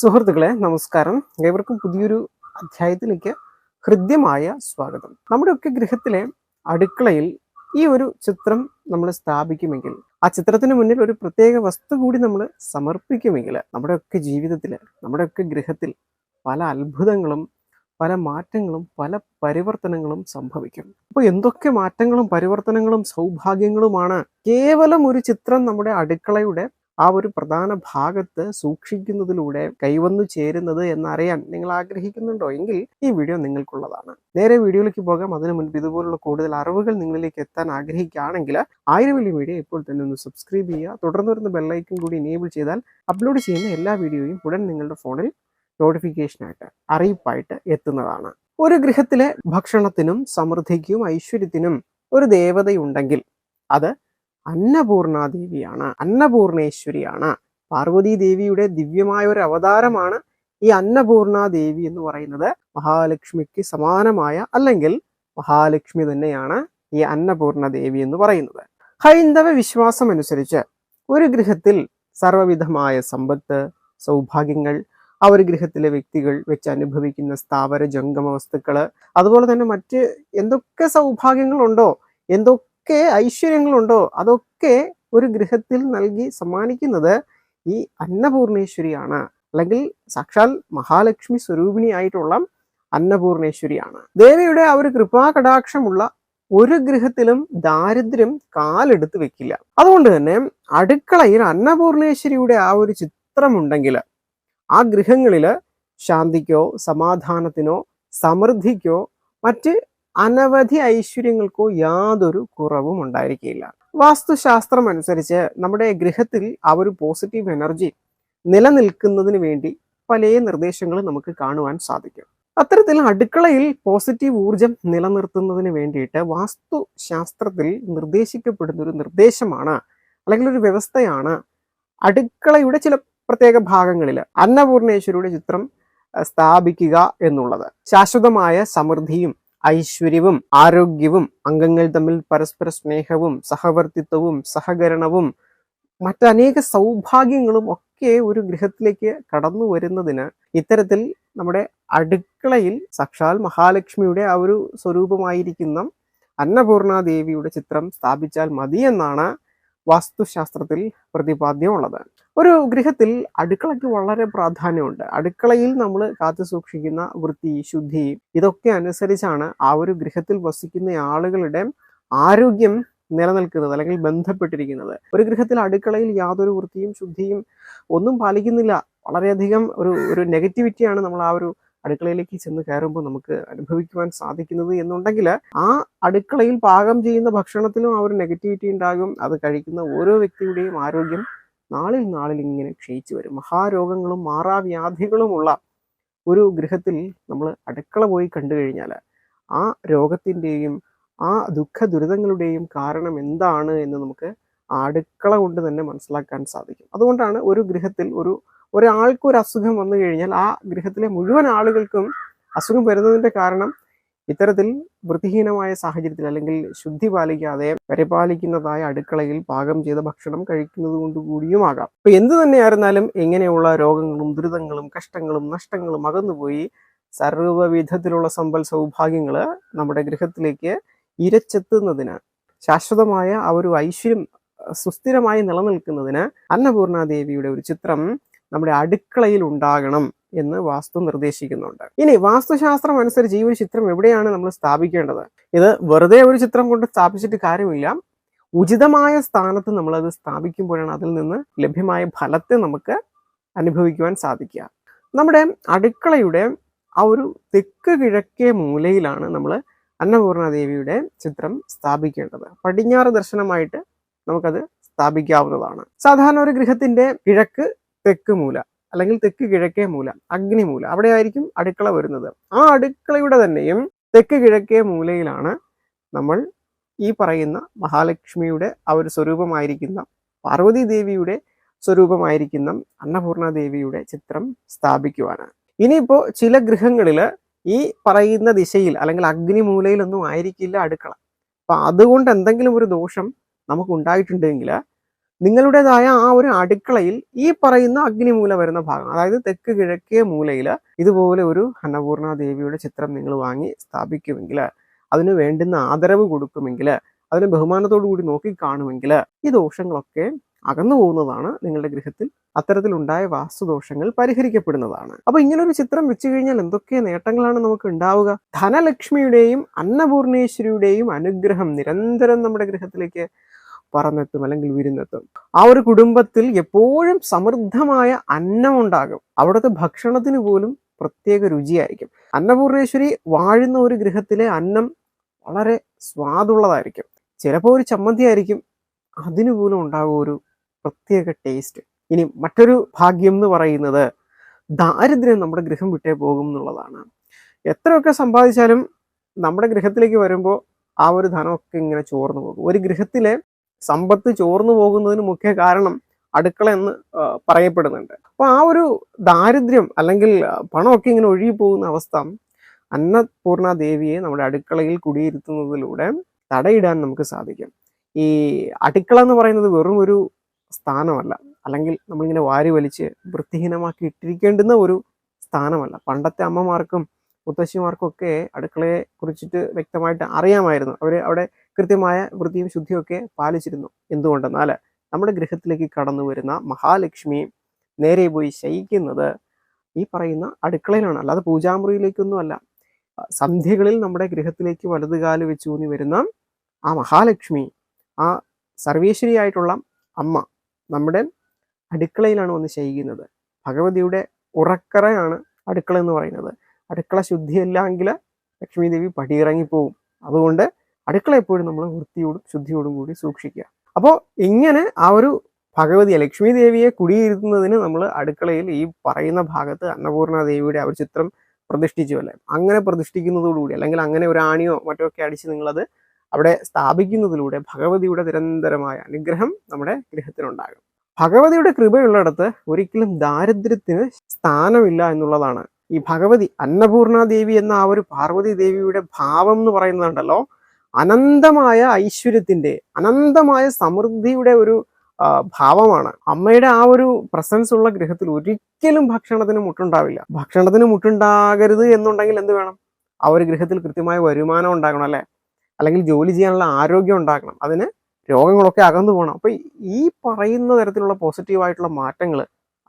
സുഹൃത്തുക്കളെ നമസ്കാരം. ഏവർക്കും പുതിയൊരു അധ്യായത്തിലേക്ക് ഹൃദ്യമായ സ്വാഗതം. നമ്മുടെയൊക്കെ ഗൃഹത്തിലെ അടുക്കളയിൽ ഈ ഒരു ചിത്രം നമ്മൾ സ്ഥാപിക്കുമെങ്കിൽ ആ ചിത്രത്തിന് മുന്നിൽ ഒരു പ്രത്യേക വസ്തു കൂടി നമ്മൾ സമർപ്പിക്കുമെങ്കിൽ നമ്മുടെയൊക്കെ ജീവിതത്തിൽ നമ്മുടെയൊക്കെ ഗൃഹത്തിൽ പല അത്ഭുതങ്ങളും പല മാറ്റങ്ങളും പല പരിവർത്തനങ്ങളും സംഭവിക്കും. അപ്പോൾ എന്തൊക്കെ മാറ്റങ്ങളും പരിവർത്തനങ്ങളും സൗഭാഗ്യങ്ങളുമാണ് കേവലം ഒരു ചിത്രം നമ്മുടെ അടുക്കളയുടെ ആ ഒരു പ്രധാന ഭാഗത്ത് സൂക്ഷിക്കുന്നതിലൂടെ കൈവന്നു ചേരുന്നത് എന്നറിയാൻ നിങ്ങൾ ആഗ്രഹിക്കുന്നുണ്ടോ? എങ്കിൽ ഈ വീഡിയോ നിങ്ങൾക്കുള്ളതാണ്. നേരെ വീഡിയോയിലേക്ക് പോകാം. അതിനു മുൻപ് ഇതുപോലുള്ള കൂടുതൽ അറിവുകൾ നിങ്ങളിലേക്ക് എത്താൻ ആഗ്രഹിക്കുകയാണെങ്കിൽ ആയിരം വലിയ വീഡിയോ ഇപ്പോൾ തന്നെ ഒന്ന് സബ്സ്ക്രൈബ് ചെയ്യുക. തുടർന്ന് വരുന്ന ബെല്ലൈക്കൻ കൂടി എനേബിൾ ചെയ്താൽ അപ്ലോഡ് ചെയ്യുന്ന എല്ലാ വീഡിയോയും ഉടൻ നിങ്ങളുടെ ഫോണിൽ നോട്ടിഫിക്കേഷനായിട്ട് അറിയിപ്പായിട്ട് എത്തുന്നതാണ്. ഒരു ഗൃഹത്തിലെ ഭക്ഷണത്തിനും സമൃദ്ധിക്കും ഐശ്വര്യത്തിനും ഒരു ദേവതയുണ്ടെങ്കിൽ അത് അന്നപൂർണാദേവിയാണ് അന്നപൂർണേശ്വരിയാണ്. പാർവതി ദേവിയുടെ ദിവ്യമായ ഒരു അവതാരമാണ് ഈ അന്നപൂർണാദേവി എന്ന് പറയുന്നത്. മഹാലക്ഷ്മിക്ക് സമാനമായ അല്ലെങ്കിൽ മഹാലക്ഷ്മി തന്നെയാണ് ഈ അന്നപൂർണ ദേവി എന്ന് പറയുന്നത്. ഹൈന്ദവ വിശ്വാസം അനുസരിച്ച് ഒരു ഗൃഹത്തിൽ സർവവിധമായ സമ്പത്ത് സൗഭാഗ്യങ്ങൾ ആ ഒരു ഗൃഹത്തിലെ വ്യക്തികൾ വെച്ച് അനുഭവിക്കുന്ന സ്ഥാവര ജംഗമ വസ്തുക്കൾ അതുപോലെ തന്നെ മറ്റ് എന്തൊക്കെ സൗഭാഗ്യങ്ങളുണ്ടോ എന്തൊക്കെ ഐശ്വര്യങ്ങളുണ്ടോ? അതൊക്കെ ഒരു ഗൃഹത്തിൽ നൽകി സമ്മാനിക്കുന്നത് ഈ അന്നപൂർണേശ്വരിയാണ്. അല്ലെങ്കിൽ സാക്ഷാൽ മഹാലക്ഷ്മി സ്വരൂപിണിയായിട്ടുള്ള അന്നപൂർണേശ്വരിയാണ്. ദേവിയുടെ ആ ഒരു കൃപാകടാക്ഷമുള്ള ഒരു ഗൃഹത്തിലും ദാരിദ്ര്യം കാലെടുത്ത് വെക്കില്ല. അതുകൊണ്ട് തന്നെ അടുക്കളയിൽ അന്നപൂർണേശ്വരിയുടെ ആ ഒരു ചിത്രമുണ്ടെങ്കിൽ ആ ഗൃഹങ്ങളിൽ ശാന്തിക്കോ സമാധാനത്തിനോ സമൃദ്ധിക്കോ മറ്റ് അനവധി ഐശ്വര്യങ്ങൾക്കോ യാതൊരു കുറവും ഉണ്ടായിരിക്കില്ല വാസ്തുശാസ്ത്രം അനുസരിച്ച് നമ്മുടെ ഗൃഹത്തിൽ ആ ഒരു പോസിറ്റീവ് എനർജി നിലനിൽക്കുന്നതിന് വേണ്ടി പല നിർദ്ദേശങ്ങളും നമുക്ക് കാണുവാൻ സാധിക്കും. അത്തരത്തിൽ അടുക്കളയിൽ പോസിറ്റീവ് ഊർജം നിലനിർത്തുന്നതിന് വേണ്ടിയിട്ട് വാസ്തുശാസ്ത്രത്തിൽ നിർദ്ദേശിക്കപ്പെടുന്ന ഒരു നിർദ്ദേശമാണ് അല്ലെങ്കിൽ ഒരു വ്യവസ്ഥയാണ് അടുക്കളയുടെ ചില പ്രത്യേക ഭാഗങ്ങളിൽ അന്നപൂർണേശ്വരിയുടെ ചിത്രം സ്ഥാപിക്കുക എന്നുള്ളത്. ശാശ്വതമായ സമൃദ്ധിയും ഐശ്വര്യവും ആരോഗ്യവും അംഗങ്ങൾ തമ്മിൽ പരസ്പര സ്നേഹവും സഹവർത്തിത്വവും സഹകരണവും മറ്റനേക സൗഭാഗ്യങ്ങളും ഒക്കെ ഒരു ഗൃഹത്തിലേക്ക് കടന്നു വരുന്നതിന് ഇത്തരത്തിൽ നമ്മുടെ അടുക്കളയിൽ സാക്ഷാൽ മഹാലക്ഷ്മിയുടെ ആ ഒരു സ്വരൂപമായിരിക്കുന്ന അന്നപൂർണ ദേവിയുടെ ചിത്രം സ്ഥാപിച്ചാൽ മതിയെന്നാണ് വാസ്തുശാസ്ത്രത്തിൽ പ്രതിപാദ്യമുള്ളത്. ഒരു ഗൃഹത്തിൽ അടുക്കളയ്ക്ക് വളരെ പ്രാധാന്യമുണ്ട്. അടുക്കളയിൽ നമ്മൾ കാത്തു സൂക്ഷിക്കുന്ന വൃത്തി ശുദ്ധി ഇതൊക്കെ അനുസരിച്ചാണ് ആ ഒരു ഗൃഹത്തിൽ വസിക്കുന്ന ആളുകളുടെ ആരോഗ്യം നിലനിൽക്കുന്നത് അല്ലെങ്കിൽ ബന്ധപ്പെട്ടിരിക്കുന്നത്. ഒരു ഗൃഹത്തിൽ അടുക്കളയിൽ യാതൊരു വൃത്തിയും ശുദ്ധിയും ഒന്നും പാലിക്കുന്നില്ല. വളരെയധികം ഒരു ഒരു നെഗറ്റിവിറ്റിയാണ് നമ്മൾ ആ ഒരു അടുക്കളയിലേക്ക് ചെന്ന് കയറുമ്പോൾ നമുക്ക് അനുഭവിക്കുവാൻ സാധിക്കുന്നത് എന്നുണ്ടെങ്കിൽ ആ അടുക്കളയിൽ പാകം ചെയ്യുന്ന ഭക്ഷണത്തിലും ആ ഒരു നെഗറ്റിവിറ്റി ഉണ്ടാകും. അത് കഴിക്കുന്ന ഓരോ വ്യക്തിയുടെയും ആരോഗ്യം നാളിൽ നാളിൽ ഇങ്ങനെ ക്ഷയിച്ചു വരും. മഹാരോഗങ്ങളും മാറാവ്യാധികളുമുള്ള ഒരു ഗൃഹത്തിൽ നമ്മൾ അടുക്കള പോയി കണ്ടു കഴിഞ്ഞാൽ ആ രോഗത്തിന്റെയും ആ ദുഃഖ ദുരിതങ്ങളുടെയും കാരണം എന്താണ് എന്ന് നമുക്ക് അടുക്കള കൊണ്ട് തന്നെ മനസ്സിലാക്കാൻ സാധിക്കും. അതുകൊണ്ടാണ് ഒരു ഗൃഹത്തിൽ ഒരു ഒരാൾക്ക് ഒരു അസുഖം വന്നു കഴിഞ്ഞാൽ ആ ഗൃഹത്തിലെ മുഴുവൻ ആളുകൾക്കും അസുഖം വരുന്നതിന്റെ കാരണം ഇത്തരത്തിൽ വൃത്തിഹീനമായ സാഹചര്യത്തിൽ അല്ലെങ്കിൽ ശുദ്ധി പാലിക്കാതെ പരിപാലിക്കുന്നതായ അടുക്കളയിൽ പാകം ചെയ്ത ഭക്ഷണം കഴിക്കുന്നത് കൊണ്ട് കൂടിയുമാകാം അപ്പൊ എന്ത് തന്നെയായിരുന്നാലും ഇങ്ങനെയുള്ള രോഗങ്ങളും ദുരിതങ്ങളും കഷ്ടങ്ങളും നഷ്ടങ്ങളും അകന്നുപോയി സർവവിധത്തിലുള്ള സമ്പൽ സൗഭാഗ്യങ്ങൾ നമ്മുടെ ഗൃഹത്തിലേക്ക് ഇരച്ചെത്തുന്നതിന് ശാശ്വതമായ ആ ഒരു ഐശ്വര്യം സുസ്ഥിരമായി നിലനിൽക്കുന്നതിന് അന്നപൂർണാദേവിയുടെ ഒരു ചിത്രം നമ്മുടെ അടുക്കളയിൽ ഉണ്ടാകണം എന്ന് വാസ്തു നിർദ്ദേശിക്കുന്നുണ്ട്. ഇനി വാസ്തുശാസ്ത്രം അനുസരിച്ച് ഈ ഒരു ചിത്രം എവിടെയാണ് നമ്മൾ സ്ഥാപിക്കേണ്ടത്? ഇത് വെറുതെ ഒരു ചിത്രം കൊണ്ട് സ്ഥാപിച്ചിട്ട് കാര്യമില്ല. ഉചിതമായ സ്ഥാനത്ത് നമ്മൾ അത് സ്ഥാപിക്കുമ്പോഴാണ് അതിൽ നിന്ന് ലഭ്യമായ ഫലത്തെ നമുക്ക് അനുഭവിക്കുവാൻ സാധിക്കുക. നമ്മുടെ അടുക്കളയുടെ ആ ഒരു തെക്ക് കിഴക്കേ മൂലയിലാണ് നമ്മൾ അന്നപൂർണദേവിയുടെ ചിത്രം സ്ഥാപിക്കേണ്ടത്. പടിഞ്ഞാറ് ദർശനമായിട്ട് നമുക്കത് സ്ഥാപിക്കാവുന്നതാണ്. സാധാരണ ഒരു ഗൃഹത്തിന്റെ കിഴക്ക് തെക്ക് മൂല അല്ലെങ്കിൽ തെക്ക് കിഴക്കേ മൂല അഗ്നിമൂല അവിടെ ആയിരിക്കും അടുക്കള വരുന്നത്. ആ അടുക്കളയുടെ തന്നെയും തെക്ക് കിഴക്കേ മൂലയിലാണ് നമ്മൾ ഈ പറയുന്ന മഹാലക്ഷ്മിയുടെ ആ ഒരു സ്വരൂപമായിരിക്കുന്ന പാർവതി ദേവിയുടെ സ്വരൂപമായിരിക്കുന്ന അന്നപൂർണ ദേവിയുടെ ചിത്രം സ്ഥാപിക്കുവാണ്. ഇനിയിപ്പോ ചില ഗൃഹങ്ങളിൽ ഈ പറയുന്ന ദിശയിൽ അല്ലെങ്കിൽ അഗ്നിമൂലയിലൊന്നും ആയിരിക്കില്ല അടുക്കള. അപ്പൊ അതുകൊണ്ട് എന്തെങ്കിലും ഒരു ദോഷം നമുക്ക് ഉണ്ടായിട്ടുണ്ടെങ്കിൽ നിങ്ങളുടേതായ ആ ഒരു അടുക്കളയിൽ ഈ പറയുന്ന അഗ്നിമൂല വരുന്ന ഭാഗം അതായത് തെക്ക് കിഴക്കേ മൂലയിൽ ഇതുപോലെ ഒരു അന്നപൂർണ ദേവിയുടെ ചിത്രം നിങ്ങൾ വാങ്ങി സ്ഥാപിക്കുമെങ്കിൽ അതിന് വേണ്ടുന്ന ആദരവ് കൊടുക്കുമെങ്കിൽ അതിനെ ബഹുമാനത്തോടു കൂടി നോക്കി കാണുമെങ്കിൽ ഈ ദോഷങ്ങളൊക്കെ അകന്നു പോകുന്നതാണ് നിങ്ങളുടെ ഗൃഹത്തിൽ അത്തരത്തിലുണ്ടായ വാസ്തുദോഷങ്ങൾ പരിഹരിക്കപ്പെടുന്നതാണ്. അപ്പൊ ഇങ്ങനൊരു ചിത്രം വെച്ചു കഴിഞ്ഞാൽ എന്തൊക്കെ നേട്ടങ്ങളാണ് നമുക്ക് ഉണ്ടാവുക? ധനലക്ഷ്മിയുടെയും അന്നപൂർണേശ്വരിയുടെയും അനുഗ്രഹം നിരന്തരം നമ്മുടെ ഗൃഹത്തിലേക്ക് പറന്നെത്തും അല്ലെങ്കിൽ വിരുന്നെത്തും. ആ ഒരു കുടുംബത്തിൽ എപ്പോഴും സമൃദ്ധമായ അന്നം ഉണ്ടാകും. അവിടുത്തെ ഭക്ഷണത്തിന് പോലും പ്രത്യേക രുചിയായിരിക്കും. അന്നപൂർണേശ്വരി വാഴുന്ന ഒരു ഗൃഹത്തിലെ അന്നം വളരെ സ്വാദുള്ളതായിരിക്കും. ചിലപ്പോൾ ഒരു ചമ്മന്തി ആയിരിക്കും അതിനു പോലും ഉണ്ടാകും ഒരു പ്രത്യേക ടേസ്റ്റ്. ഇനി മറ്റൊരു ഭാഗ്യം എന്ന് പറയുന്നത് ദാരിദ്ര്യം നമ്മുടെ ഗൃഹം വിട്ടേ പോകും എന്നുള്ളതാണ്. എത്രയൊക്കെ സമ്പാദിച്ചാലും നമ്മുടെ ഗൃഹത്തിലേക്ക് വരുമ്പോൾ ആ ഒരു ധനമൊക്കെ ഇങ്ങനെ ചോർന്നു പോകും. ഒരു ഗൃഹത്തിലെ സമ്പത്ത് ചോർന്നു പോകുന്നതിന് മുഖ്യ കാരണം അടുക്കള എന്ന് പറയപ്പെടുന്നുണ്ട്. അപ്പോൾ ആ ഒരു ദാരിദ്ര്യം അല്ലെങ്കിൽ പണമൊക്കെ ഇങ്ങനെ ഒഴുകി പോകുന്ന അവസ്ഥ അന്നപൂർണ ദേവിയെ നമ്മുടെ അടുക്കളയിൽ കുടിയിരുത്തുന്നതിലൂടെ തടയിടാൻ നമുക്ക് സാധിക്കും. ഈ അടുക്കള എന്ന് പറയുന്നത് വെറും ഒരു സ്ഥാനമല്ല. അല്ലെങ്കിൽ നമ്മളിങ്ങനെ വാരി വലിച്ച് വൃത്തിഹീനമാക്കി ഇട്ടിരിക്കേണ്ടുന്ന ഒരു സ്ഥാനമല്ല. പണ്ടത്തെ അമ്മമാർക്കും മുത്തശ്ശിമാർക്കും ഒക്കെ അടുക്കളയെ കുറിച്ചിട്ട് വ്യക്തമായിട്ട് അറിയാമായിരുന്നു. അവർ അവിടെ കൃത്യമായ വൃത്തിയും ശുദ്ധിയൊക്കെ പാലിച്ചിരുന്നു. എന്തുകൊണ്ടെന്നാൽ നമ്മുടെ ഗൃഹത്തിലേക്ക് കടന്നു വരുന്ന മഹാലക്ഷ്മി നേരെ പോയി ശയിക്കുന്നത് ഈ പറയുന്ന അടുക്കളയിലാണ്. അല്ലാതെ പൂജാമുറിയിലേക്കൊന്നും അല്ല. ആ, സന്ധ്യകളിൽ നമ്മുടെ ഗൃഹത്തിലേക്ക് വലതുകാൽ വെച്ചൂന്നി വരുന്ന ആ മഹാലക്ഷ്മി ആ സർവേശ്വരിയായിട്ടുള്ള അമ്മ നമ്മുടെ അടുക്കളയിലാണ് വന്ന് ശയിക്കുന്നത്. ഭഗവതിയുടെ ഉറക്കറയാണ് അടുക്കള എന്ന് പറയുന്നത്. അടുക്കള ശുദ്ധിയല്ലെങ്കിൽ ലക്ഷ്മി ദേവി പടിയിറങ്ങിപ്പോവും. അതുകൊണ്ട് അടുക്കള എപ്പോഴും നമ്മൾ വൃത്തിയോടും ശുദ്ധിയോടും കൂടി സൂക്ഷിക്കുക. അപ്പോൾ ഇങ്ങനെ ആ ഒരു ഭഗവതിയെ ലക്ഷ്മി ദേവിയെ കുടിയിരുത്തുന്നതിന് നമ്മൾ അടുക്കളയിൽ ഈ പറയുന്ന ഭാഗത്ത് അന്നപൂർണ ദേവിയുടെ ആ ഒരു ചിത്രം പ്രതിഷ്ഠിച്ചു അല്ലേ? അങ്ങനെ പ്രതിഷ്ഠിക്കുന്നതോടുകൂടി അല്ലെങ്കിൽ അങ്ങനെ ഒരു ആണിയോ മറ്റോ ഒക്കെ അടിച്ച് നിങ്ങളത് അവിടെ സ്ഥാപിക്കുന്നതിലൂടെ ഭഗവതിയുടെ നിരന്തരമായ അനുഗ്രഹം നമ്മുടെ ഗൃഹത്തിനുണ്ടാകും. ഭഗവതിയുടെ കൃപയുള്ളിടത്ത് ഒരിക്കലും ദാരിദ്ര്യത്തിന് സ്ഥാനമില്ല എന്നുള്ളതാണ്. ഈ ഭഗവതി അന്നപൂർണ ദേവി എന്ന ആ ഒരു പാർവതി ദേവിയുടെ ഭാവം എന്ന് പറയുന്നുണ്ടല്ലോ അനന്തമായ ഐശ്വര്യത്തിന്റെ അനന്തമായ സമൃദ്ധിയുടെ ഒരു ഭാവമാണ്. അമ്മയുടെ ആ ഒരു പ്രസൻസ് ഉള്ള ഗൃഹത്തിൽ ഒരിക്കലും ഭക്ഷണത്തിന് മുട്ടുണ്ടാവില്ല. ഭക്ഷണത്തിന് മുട്ടുണ്ടാകരുത് എന്നുണ്ടെങ്കിൽ എന്ത് വേണം? ആ ഒരു ഗൃഹത്തിൽ കൃത്യമായ വരുമാനം ഉണ്ടാകണം അല്ലെ? അല്ലെങ്കിൽ ജോലി ചെയ്യാനുള്ള ആരോഗ്യം ഉണ്ടാക്കണം അതിന് രോഗങ്ങളൊക്കെ അകന്നു പോകണം. അപ്പൊ ഈ പറയുന്ന തരത്തിലുള്ള പോസിറ്റീവായിട്ടുള്ള മാറ്റങ്ങൾ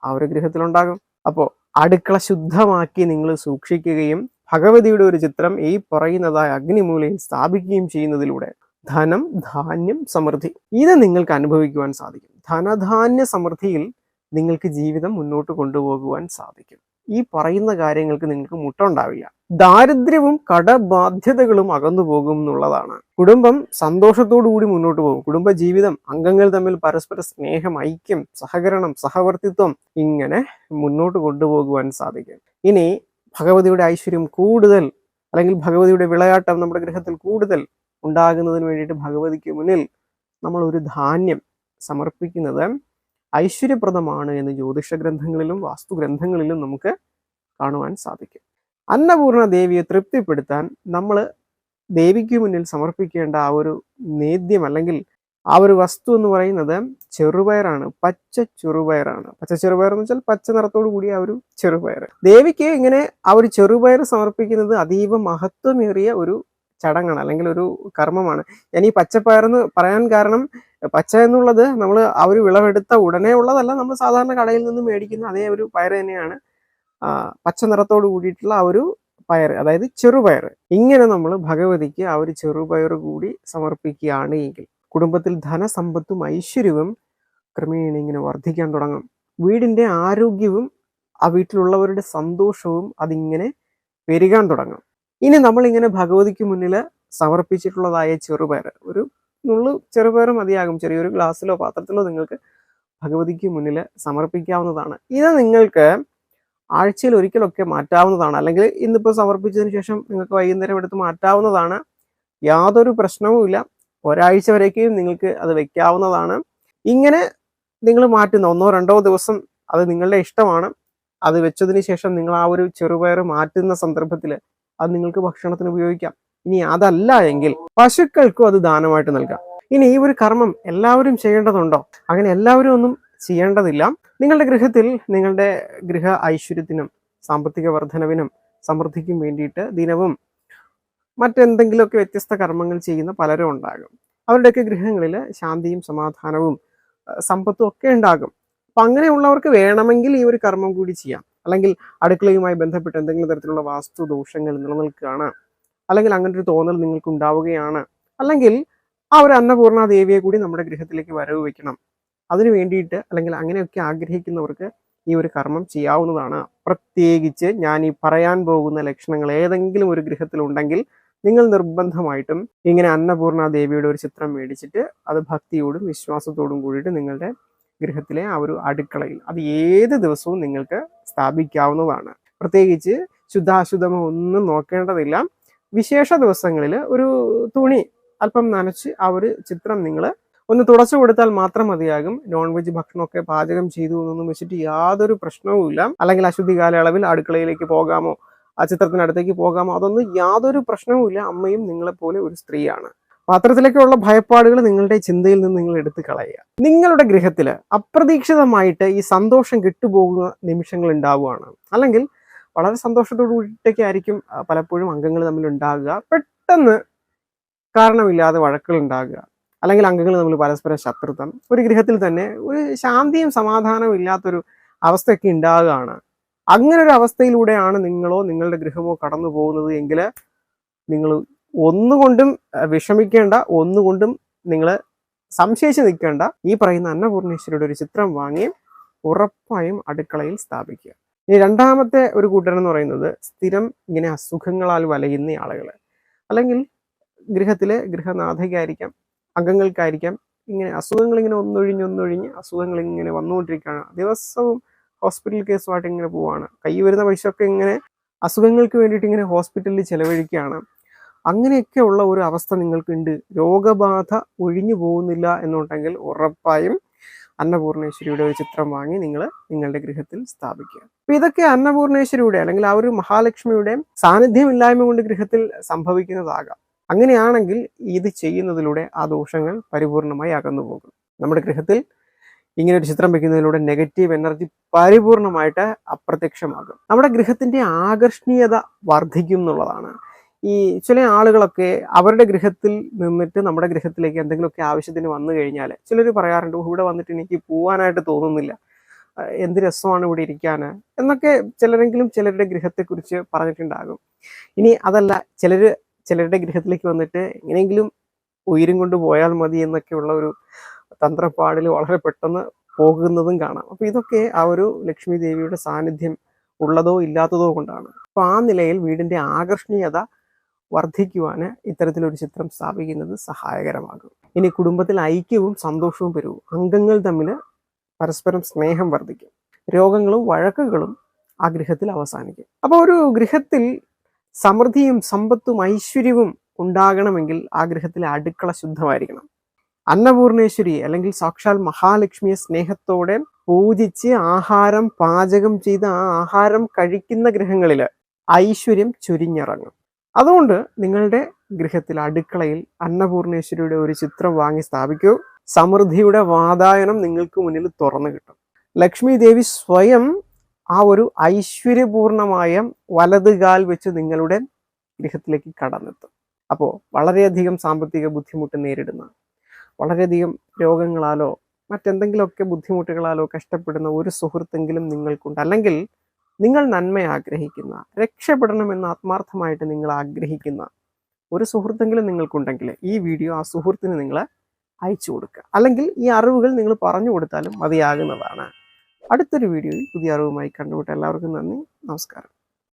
ആ ഒരു ഗൃഹത്തിലുണ്ടാകും. അപ്പോൾ അടുക്കള ശുദ്ധമാക്കി നിങ്ങൾ സൂക്ഷിക്കുകയും ഭഗവതിയുടെ ഒരു ചിത്രം ഈ പറയുന്നതായ അഗ്നിമൂലയിൽ സ്ഥാപിക്കുകയും ചെയ്യുന്നതിലൂടെ ധനം ധാന്യം സമൃദ്ധി ഇത് നിങ്ങൾക്ക് അനുഭവിക്കുവാൻ സാധിക്കും. ധനധാന്യ സമൃദ്ധിയിൽ നിങ്ങൾക്ക് ജീവിതം മുന്നോട്ട് കൊണ്ടുപോകുവാൻ സാധിക്കും. ഈ പറയുന്ന കാര്യങ്ങൾക്ക് നിങ്ങൾക്ക് മുട്ടുണ്ടാവില്ല. ദാരിദ്ര്യവും കടബാധ്യതകളും അകന്നു പോകും എന്നുള്ളതാണ്. കുടുംബം സന്തോഷത്തോടുകൂടി മുന്നോട്ട് പോകും. കുടുംബ ജീവിതം അംഗങ്ങൾ തമ്മിൽ പരസ്പര സ്നേഹം ഐക്യം സഹകരണം സഹവർത്തിത്വം ഇങ്ങനെ മുന്നോട്ട് കൊണ്ടുപോകുവാൻ സാധിക്കും. ഇനി ഭഗവതിയുടെ ഐശ്വര്യം കൂടുതൽ അല്ലെങ്കിൽ ഭഗവതിയുടെ വിളയാട്ടം നമ്മുടെ ഗ്രഹത്തിൽ കൂടുതൽ ഉണ്ടാകുന്നതിന് വേണ്ടിയിട്ട് ഭഗവതിക്ക് മുന്നിൽ നമ്മൾ ഒരു ധാന്യം സമർപ്പിക്കുന്നത് ഐശ്വര്യപ്രദമാണ് എന്ന് ജ്യോതിഷ ഗ്രന്ഥങ്ങളിലും വാസ്തു ഗ്രന്ഥങ്ങളിലും നമുക്ക് കാണുവാൻ സാധിക്കും. അന്നപൂർണ ദേവിയെ തൃപ്തിപ്പെടുത്താൻ നമ്മൾ ദേവിക്ക് മുന്നിൽ സമർപ്പിക്കേണ്ട ആ ഒരു നേദ്യം അല്ലെങ്കിൽ ആ ഒരു വസ്തു എന്ന് പറയുന്നത് ചെറുപയറാണ്. പച്ച ചെറുപയറാണ്. പച്ച ചെറുപയർ എന്ന് വെച്ചാൽ പച്ച നിറത്തോടു കൂടിയ ആ ഒരു ചെറുപയർ. ദേവിക്ക് ഇങ്ങനെ ആ ഒരു ചെറുപയർ സമർപ്പിക്കുന്നത് അതീവ മഹത്വമേറിയ ഒരു ചടങ്ങാണ് അല്ലെങ്കിൽ ഒരു കർമ്മമാണ്. ഞാൻ ഈ പച്ചപ്പയർ എന്ന് പറയാൻ കാരണം പച്ച എന്നുള്ളത് നമ്മൾ ആ ഒരു വിളവെടുത്ത ഉടനെ ഉള്ളതല്ല നമ്മൾ സാധാരണ കടയിൽ നിന്ന് മേടിക്കുന്ന അതേ ഒരു പയർ തന്നെയാണ്. പച്ച നിറത്തോട് കൂടിയിട്ടുള്ള ആ ഒരു പയർ അതായത് ചെറുപയർ ഇങ്ങനെ നമ്മൾ ഭഗവതിക്ക് ആ ഒരു ചെറുപയർ കൂടി സമർപ്പിക്കുകയാണ് എങ്കിൽ. കുടുംബത്തിൽ ധനസമ്പത്തും ഐശ്വര്യവും ക്രമേണ ഇങ്ങനെ വർദ്ധിക്കാൻ തുടങ്ങും. വീടിന്റെ ആരോഗ്യവും ആ വീട്ടിലുള്ളവരുടെ സന്തോഷവും അതിങ്ങനെ പെരുകാൻ തുടങ്ങും. ഇനി നമ്മളിങ്ങനെ ഭഗവതിക്ക് മുന്നിൽ സമർപ്പിച്ചിട്ടുള്ളതായ ചെറുപയർ. ഒരു നുള്ളു ചെറുപയർ മതിയാകും. ചെറിയൊരു ഗ്ലാസ്സിലോ പാത്രത്തിലോ നിങ്ങൾക്ക് ഭഗവതിക്ക് മുന്നിൽ സമർപ്പിക്കാവുന്നതാണ്. ഇത് നിങ്ങൾക്ക് ആഴ്ചയിൽ ഒരിക്കലൊക്കെ മാറ്റാവുന്നതാണ്. അല്ലെങ്കിൽ ഇന്നിപ്പോൾ സമർപ്പിച്ചതിന് ശേഷം നിങ്ങൾക്ക് വൈകുന്നേരം എടുത്ത് മാറ്റാവുന്നതാണ്. യാതൊരു പ്രശ്നവുമില്ല. ഒരാഴ്ച വരേക്കും നിങ്ങൾക്ക് അത് വെക്കാവുന്നതാണ്. ഇങ്ങനെ നിങ്ങൾ മാറ്റുന്ന ഒന്നോ രണ്ടോ ദിവസം അത് നിങ്ങളുടെ ഇഷ്ടമാണ്. അത് വെച്ചതിന് ശേഷം നിങ്ങൾ ആ ഒരു ചെറുപയർ മാറ്റുന്ന സന്ദർഭത്തിൽ അത് നിങ്ങൾക്ക് ഭക്ഷണത്തിന് ഉപയോഗിക്കാം. ഇനി അതല്ല എങ്കിൽ പശുക്കൾക്കും അത് ദാനമായിട്ട് നൽകാം. ഇനി ഈ ഒരു കർമ്മം എല്ലാവരും ചെയ്യേണ്ടതുണ്ടോ? അങ്ങനെ എല്ലാവരും ഒന്നും ചെയ്യേണ്ടതില്ല. നിങ്ങളുടെ ഗൃഹത്തിൽ നിങ്ങളുടെ ഗൃഹ ഐശ്വര്യത്തിനും സാമ്പത്തിക വർധനവിനും സമൃദ്ധിക്കും വേണ്ടിയിട്ട് ദിനവും മറ്റെന്തെങ്കിലുമൊക്കെ വ്യത്യസ്ത കർമ്മങ്ങൾ ചെയ്യുന്ന പലരും ഉണ്ടാകും. അവരുടെയൊക്കെ ഗൃഹങ്ങളിൽ ശാന്തിയും സമാധാനവും സമ്പത്തും ഒക്കെ ഉണ്ടാകും. അപ്പം അങ്ങനെയുള്ളവർക്ക് വേണമെങ്കിൽ ഈ ഒരു കർമ്മം കൂടി ചെയ്യാം. അല്ലെങ്കിൽ അടുക്കളയുമായി ബന്ധപ്പെട്ട് എന്തെങ്കിലും തരത്തിലുള്ള വാസ്തു ദോഷങ്ങൾ നിലനിൽക്കുകയാണ്. അല്ലെങ്കിൽ അങ്ങനെ ഒരു തോന്നൽ നിങ്ങൾക്ക് ഉണ്ടാവുകയാണ് അല്ലെങ്കിൽ ആ ഒരു അന്നപൂർണ ദേവിയെ കൂടി നമ്മുടെ ഗൃഹത്തിലേക്ക് വരവ് വെക്കണം. അതിനു വേണ്ടിയിട്ട് അല്ലെങ്കിൽ അങ്ങനെയൊക്കെ ആഗ്രഹിക്കുന്നവർക്ക് ഈ ഒരു കർമ്മം ചെയ്യാവുന്നതാണ്. പ്രത്യേകിച്ച് ഞാൻ ഈ പറയാൻ പോകുന്ന ലക്ഷണങ്ങൾ ഏതെങ്കിലും ഒരു ഗൃഹത്തിലുണ്ടെങ്കിൽ നിങ്ങൾ നിർബന്ധമായിട്ടും ഇങ്ങനെ അന്നപൂർണ ദേവിയുടെ ഒരു ചിത്രം മേടിച്ചിട്ട് അത് ഭക്തിയോടും വിശ്വാസത്തോടും കൂടിയിട്ട് നിങ്ങളുടെ ഗൃഹത്തിലെ ആ ഒരു അടുക്കളയിൽ അത് ഏത് ദിവസവും നിങ്ങൾക്ക് സ്ഥാപിക്കാവുന്നതാണ്. പ്രത്യേകിച്ച് ശുദ്ധാശുദ്ധമോ ഒന്നും നോക്കേണ്ടതില്ല. വിശേഷ ദിവസങ്ങളിൽ ഒരു തുണി അല്പം നനച്ച് ആ ഒരു ചിത്രം നിങ്ങൾ ഒന്ന് തുടച്ചു കൊടുത്താൽ മാത്രം മതിയാകും. നോൺ വെജ് ഭക്ഷണമൊക്കെ പാചകം ചെയ്തു എന്നൊന്നും വെച്ചിട്ട് യാതൊരു പ്രശ്നവുമില്ല. അല്ലെങ്കിൽ അശുദ്ധി കാലയളവിൽ അടുക്കളയിലേക്ക് പോകാമോ ആ ചിത്രത്തിനടുത്തേക്ക് പോകാമോ അതൊന്നും യാതൊരു പ്രശ്നവുമില്ല അമ്മയും നിങ്ങളെപ്പോലെ ഒരു സ്ത്രീയാണ്. പാത്രത്തിലേക്കുള്ള ഭയപ്പാടുകൾ നിങ്ങളുടെ ചിന്തയിൽ നിന്ന് നിങ്ങൾ എടുത്തു കളയുക. നിങ്ങളുടെ ഗൃഹത്തിൽ അപ്രതീക്ഷിതമായിട്ട് ഈ സന്തോഷം കിട്ടുപോകുന്ന നിമിഷങ്ങൾ ഉണ്ടാവുകയാണ്. അല്ലെങ്കിൽ വളരെ സന്തോഷത്തോടു കൂടിയിട്ടൊക്കെ ആയിരിക്കും പലപ്പോഴും അംഗങ്ങൾ തമ്മിൽ ഉണ്ടാകുക. പെട്ടെന്ന് കാരണമില്ലാതെ വഴക്കുകൾ ഉണ്ടാകുക. അല്ലെങ്കിൽ അംഗങ്ങൾ തമ്മിൽ പരസ്പര ശത്രുത്വം. ഒരു ഗൃഹത്തിൽ തന്നെ ഒരു ശാന്തിയും സമാധാനവും ഇല്ലാത്തൊരു അവസ്ഥയൊക്കെ ഉണ്ടാകുകയാണ്. അങ്ങനെ ഒരു അവസ്ഥയിലൂടെയാണ് നിങ്ങളോ നിങ്ങളുടെ ഗൃഹമോ കടന്നു പോകുന്നത് എങ്കിൽ നിങ്ങൾ ഒന്നുകൊണ്ടും വിഷമിക്കേണ്ട ഒന്നുകൊണ്ടും നിങ്ങൾ സംശയിച്ച് നിൽക്കേണ്ട. ഈ പറയുന്ന അന്നപൂർണേശ്വരിയുടെ ഒരു ചിത്രം വാങ്ങി ഉറപ്പായും അടുക്കളയിൽ സ്ഥാപിക്കുക. ഇനി രണ്ടാമത്തെ ഒരു കൂട്ടർ എന്ന് പറയുന്നത് സ്ഥിരം ഇങ്ങനെ അസുഖങ്ങളാൽ വലയുന്ന ആളുകൾ. അല്ലെങ്കിൽ ഗൃഹത്തിലെ ഗൃഹനാഥയ്ക്കായിരിക്കാം അംഗങ്ങൾക്കായിരിക്കാം ഇങ്ങനെ അസുഖങ്ങൾ ഇങ്ങനെ ഒന്നൊഴിഞ്ഞ് ഒന്നൊഴിഞ്ഞ് അസുഖങ്ങൾ ഇങ്ങനെ വന്നുകൊണ്ടിരിക്കുകയാണ്. ദിവസവും ഹോസ്പിറ്റൽ കേസുമായിട്ട് ഇങ്ങനെ പോവാണ്. കൈ വരുന്ന പൈസ ഒക്കെ ഇങ്ങനെ അസുഖങ്ങൾക്ക് വേണ്ടിയിട്ട് ഇങ്ങനെ ഹോസ്പിറ്റലിൽ ചെലവഴിക്കുകയാണ്. അങ്ങനെയൊക്കെ ഉള്ള ഒരു അവസ്ഥ നിങ്ങൾക്കുണ്ട്. രോഗബാധ ഒഴിഞ്ഞു പോകുന്നില്ല എന്നുണ്ടെങ്കിൽ ഉറപ്പായും അന്നപൂർണേശ്വരിയുടെ ഒരു ചിത്രം വാങ്ങി നിങ്ങൾ നിങ്ങളുടെ ഗൃഹത്തിൽ സ്ഥാപിക്കുക. അപ്പൊ ഇതൊക്കെ അന്നപൂർണേശ്വരിയുടെ അല്ലെങ്കിൽ ആ ഒരു മഹാലക്ഷ്മിയുടെ സാന്നിധ്യമില്ലായ്മ കൊണ്ട് ഗൃഹത്തിൽ സംഭവിക്കുന്നതാകാം. അങ്ങനെയാണെങ്കിൽ ഇത് ചെയ്യുന്നതിലൂടെ ആ ദോഷങ്ങൾ പരിപൂർണമായി അകന്നു പോകും നമ്മുടെ ഗൃഹത്തിൽ ഇങ്ങനെ ഒരു ചിത്രം വെക്കുന്നതിലൂടെ നെഗറ്റീവ് എനർജി പരിപൂർണമായിട്ട് അപ്രത്യക്ഷമാകും. നമ്മുടെ ഗൃഹത്തിന്റെ ആകർഷണീയത വർദ്ധിക്കും എന്നുള്ളതാണ്. ഈ ചില ആളുകളൊക്കെ അവരുടെ ഗൃഹത്തിൽ നിന്നിട്ട് നമ്മുടെ ഗൃഹത്തിലേക്ക് എന്തെങ്കിലുമൊക്കെ ആവശ്യത്തിന് വന്നു കഴിഞ്ഞാൽ ചിലർ പറയാറുണ്ട് ഇവിടെ വന്നിട്ട് എനിക്ക് പോവാനായിട്ട് തോന്നുന്നില്ല. എന്ത് രസമാണ് ഇവിടെ ഇരിക്കാൻ എന്നൊക്കെ ചിലരെങ്കിലും ചിലരുടെ ഗൃഹത്തെക്കുറിച്ച് പറഞ്ഞിട്ടുണ്ടാകും. ഇനി അതല്ല ചിലർ ചിലരുടെ ഗൃഹത്തിലേക്ക് വന്നിട്ട് എങ്ങനെയെങ്കിലും ഉയരും കൊണ്ട് പോയാൽ മതി എന്നൊക്കെയുള്ള ഒരു തന്ത്രപ്പാടിൽ വളരെ പെട്ടെന്ന് പോകുന്നതും കാണാം. അപ്പൊ ഇതൊക്കെ ആ ഒരു ലക്ഷ്മി ദേവിയുടെ സാന്നിധ്യം ഉള്ളതോ ഇല്ലാത്തതോ കൊണ്ടാണ്. അപ്പൊ ആ നിലയിൽ വീടിന്റെ ആകർഷണീയത വർദ്ധിക്കുവാന് ഇത്തരത്തിലൊരു ചിത്രം സ്ഥാപിക്കുന്നത് സഹായകരമാകും. ഇനി കുടുംബത്തിൽ ഐക്യവും സന്തോഷവും പെരുകും അംഗങ്ങൾ തമ്മിൽ പരസ്പരം സ്നേഹം വർദ്ധിക്കും. രോഗങ്ങളും വഴക്കുകളും ആ ഗൃഹത്തിൽ അവസാനിക്കും. അപ്പോൾ ഒരു ഗൃഹത്തിൽ സമൃദ്ധിയും സമ്പത്തും ഐശ്വര്യവും ഉണ്ടാകണമെങ്കിൽ ആ ഗൃഹത്തിലെ അടുക്കള ശുദ്ധമായിരിക്കണം. അന്നപൂർണേശ്വരി അല്ലെങ്കിൽ സാക്ഷാൽ മഹാലക്ഷ്മിയെ സ്നേഹത്തോടെ പൂജിച്ച് ആഹാരം പാചകം ചെയ്ത് ആ ആഹാരം കഴിക്കുന്ന ഗ്രഹങ്ങളിൽ ഐശ്വര്യം ചുരിഞ്ഞിറങ്ങും. അതുകൊണ്ട് നിങ്ങളുടെ ഗൃഹത്തിൽ അടുക്കളയിൽ അന്നപൂർണേശ്വരിയുടെ ഒരു ചിത്രം വാങ്ങി സ്ഥാപിക്കൂ. സമൃദ്ധിയുടെ വാതായനം നിങ്ങൾക്ക് മുന്നിൽ തുറന്നു കിട്ടും. ലക്ഷ്മി ദേവി സ്വയം ആ ഒരു ഐശ്വര്യപൂർണമായ വലതുകാൽ വെച്ച് നിങ്ങളുടെ ഗൃഹത്തിലേക്ക് കടന്നെത്തും. അപ്പോൾ വളരെയധികം സാമ്പത്തിക ബുദ്ധിമുട്ട് നേരിടുന്ന വളരെയധികം രോഗങ്ങളാലോ മറ്റെന്തെങ്കിലുമൊക്കെ ബുദ്ധിമുട്ടുകളാലോ കഷ്ടപ്പെടുന്ന ഒരു സുഹൃത്തെങ്കിലും നിങ്ങൾക്കുണ്ട്. അല്ലെങ്കിൽ നിങ്ങൾ നന്മ ആഗ്രഹിക്കുന്ന രക്ഷപ്പെടണമെന്ന് ആത്മാർത്ഥമായിട്ട് നിങ്ങൾ ആഗ്രഹിക്കുന്ന ഒരു സുഹൃത്തെങ്കിലും നിങ്ങൾക്കുണ്ടെങ്കിൽ ഈ വീഡിയോ ആ സുഹൃത്തിന് നിങ്ങൾ അയച്ചു കൊടുക്കുക. അല്ലെങ്കിൽ ഈ അറിവുകൾ നിങ്ങൾ പറഞ്ഞു കൊടുത്താലും മതിയാകുന്നതാണ്. അടുത്തൊരു വീഡിയോയിൽ പുതിയ അറിവുമായി കണ്ടുമുട്ട എല്ലാവർക്കും നന്ദി. നമസ്കാരം.